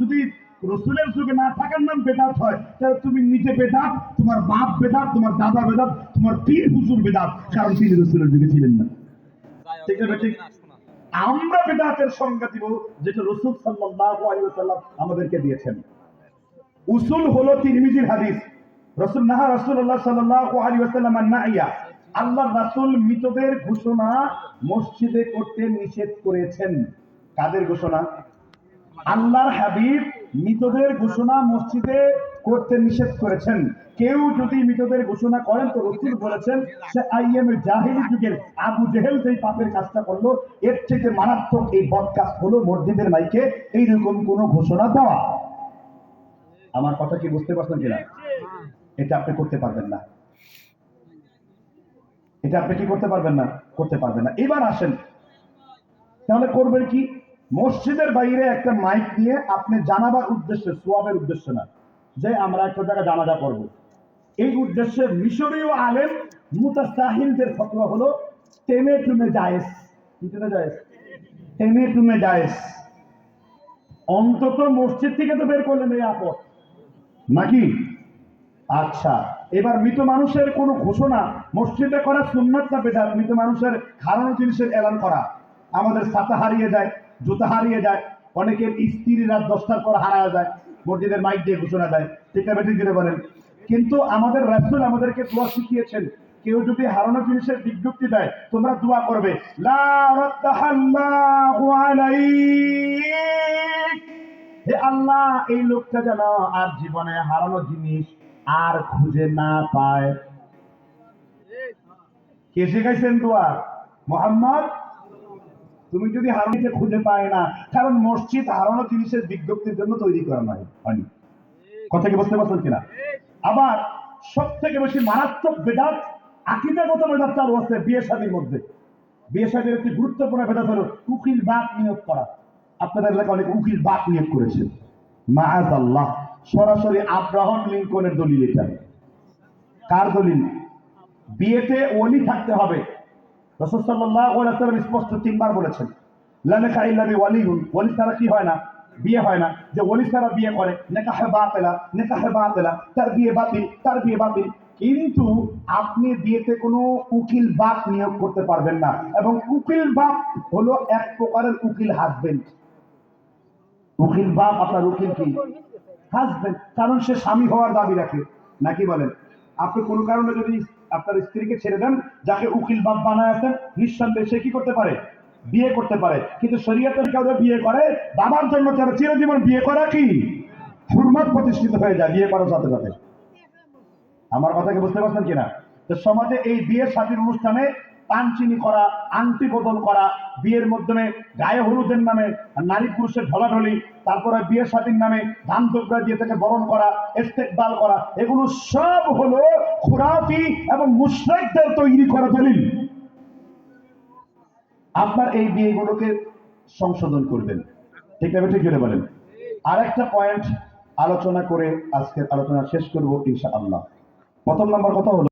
যদি রসুলের যুগে না থাকার নাম বেদাত হয় তাহলে তুমি নিজে বেদাত তোমার বাপ বেদাত তোমার দাদা বেদাত তোমার পীর হুজুর বেদাত কারণ তিনি রসুলের যুগে ছিলেন না। ঠিক আছে ঠিক আমরা বেদাতের সংজ্ঞা দিব যেটা রসুল সাল্লাল্লাহু আলাইহি ওয়াসাল্লাম আমাদেরকে দিয়েছেন। উসুল হলো তিরমিজির হাদিস। রসুল নাহা রাসূলুল্লাহ সাল্লাল্লাহু আলাইহি ওয়াসাল্লাম নাইয়া আল্লাহ রাসূল মৃতদের ঘোষণা মসজিদে করতে নিষেধ করেছেন। কাদের ঘোষণা? আল্লাহর হাবিব মৃতদের ঘোষণা মসজিদে করতে নিষেধ করেছেন। কেউ যদি মৃতদের ঘোষণা করেন, তো রসুল বলেছেন, সে আইএম জাহিলি যুগের আবু জেহেল যেই পাপের কাজটা করল, এর থেকে মারাত্মক এই বদ কাজ হলো মসজিদের মাইকে এইরকম কোনো ঘোষণা দেওয়া। আমার কথা কি বুঝতে পারছেন কিনা? এটা আপনি করতে পারবেন না। এটা আপনি কি করতে পারবেন না? করতে পারবেন না। এবার আসেন। তাহলে করবেন কি? মসজিদের বাইরে একটা মাইক নিয়ে আপনি জানাবার উদ্দেশ্যে, সোয়াবের উদ্দেশ্য না, যে আমরা একটা জায়গায় জানাজা করব। এই উদ্দেশ্যে মিশরীয় আলেম মুতাসাহিলদের ফতোয়া হলো, টেনে টুমে জায়েজ। টেনে জায়েজ? টেনে টুমে জায়েজ। অন্তত মসজিদ থেকে তো বের করলেন এই আপদ। নাকি? আচ্ছা এবার মৃত মানুষের কোনো ঘোষণা, মসজিদে করা সুন্নাত না বেদাত, মৃত মানুষের হারানো জিনিসের এলান করা, আমাদের ছাতা হারিয়ে যায়। জুতা হারিয়ে যায়, অনেকের স্ত্রী রাত দশটার পর হারায় যায়, মসজিদের মাইক দিয়ে ঘোষণা দেয় ঠিক না বেঠিক করে বলেন। কিন্তু আমাদের রাসূল আমাদেরকে দোয়া শিখিয়েছেন, কেউ যদি হারানো জিনিসের বিজ্ঞপ্তি দেয়, তোমরা দোয়া করবে হে আল্লাহ, এই লোকটা যেন আর জীবনে হারানো জিনিস আর খুঁজে না পায়। কে শিখাইছেন দোয়া? মোহাম্মদ তুমি যদি হারানোকে খুঁজে পায় না, কারণ মসজিদ হারানো জিনিসের বিজ্ঞপ্তির জন্য তৈরি করা নয়, হয়নি। কথা কি বুঝতে পারছেন কিনা? আবার সব থেকে বেশি মারাত্মক বেদাত, আকিদাগত বেদাত চালু আছে বিয়ে শাদীর মধ্যে। বিয়ে শাদীর একটি গুরুত্বপূর্ণ বেদাত হলো উকিল বাক নিয়োগ করা। আপনাদের এলাকা অনেক উকিল বাক নিয়োগ করেছে। মাহাজ আল্লাহ সরাসরি আব্রাহম লিঙ্কনের দলিল এটা। কার দলিল? বিয়েতে ওলি থাকতে হবে। রসদ ওয়াসাল্লাম স্পষ্ট তিনবার বলেছেন লানাকা ইল্লা বিওয়ালিহুন ওলি ছাড়া কি হয় না? বিয়ে হয় না। যে ওলি ছাড়া বিয়ে করে, নেকাহে বাতিলা নেকাহে বাতিলা, তার বিয়ে বাতিল, তার বিয়ে বাতিল। কিন্তু আপনি বিয়েতে কোনো উকিল বাপ নিয়োগ করতে পারবেন না। এবং উকিল বাপ হলো এক প্রকারের উকিল হাজবেন্ড উকিল বাপ আপনার উকিল কি? হাজবেন্ড কারণ সে স্বামী হওয়ার দাবি রাখে। নাকি বলেন? আপনি কোনো কারণে যদি আপনার স্ত্রীকে ছেড়ে দেন, যাকে উকিল বাপ বানায় আছেন, নিঃসন্দেহে সে কি করতে পারে? বিয়ে করতে পারে। কিন্তু শরীয়তের কেউ বিয়ে করে, বাবার জন্য তারা চিরজীবন বিয়ে করা কি? হুরমত প্রতিষ্ঠিত হয়ে যায় বিয়ে করার সাথে সাথে। আমার কথা কি বুঝতে পারছেন কিনা? তো সমাজে এই বিয়ে সাথীর অনুষ্ঠানে পানচিনি করা, আংটি বদল করা, বিয়ের মাধ্যমে গায়ে হলুদের নামে নারী পুরুষের ঢলাঢলি, তারপরে বিয়ের সাথীর নামে ধান দোবরা দিয়ে তাকে বরণ করা, ইস্তেকবাল করা, এগুলো সব হলো খুরাফি এবং মুশরিকদের তৈরি করা দলিল। আপনার এই বিয়েগুলোকে সংশোধন করবেন। ঠিক আছে, ঠিক বলেন। আরেকটা পয়েন্ট আলোচনা করে আজকের আলোচনা শেষ করব ইনশাআল্লাহ। প্রথম নম্বর কথা হলো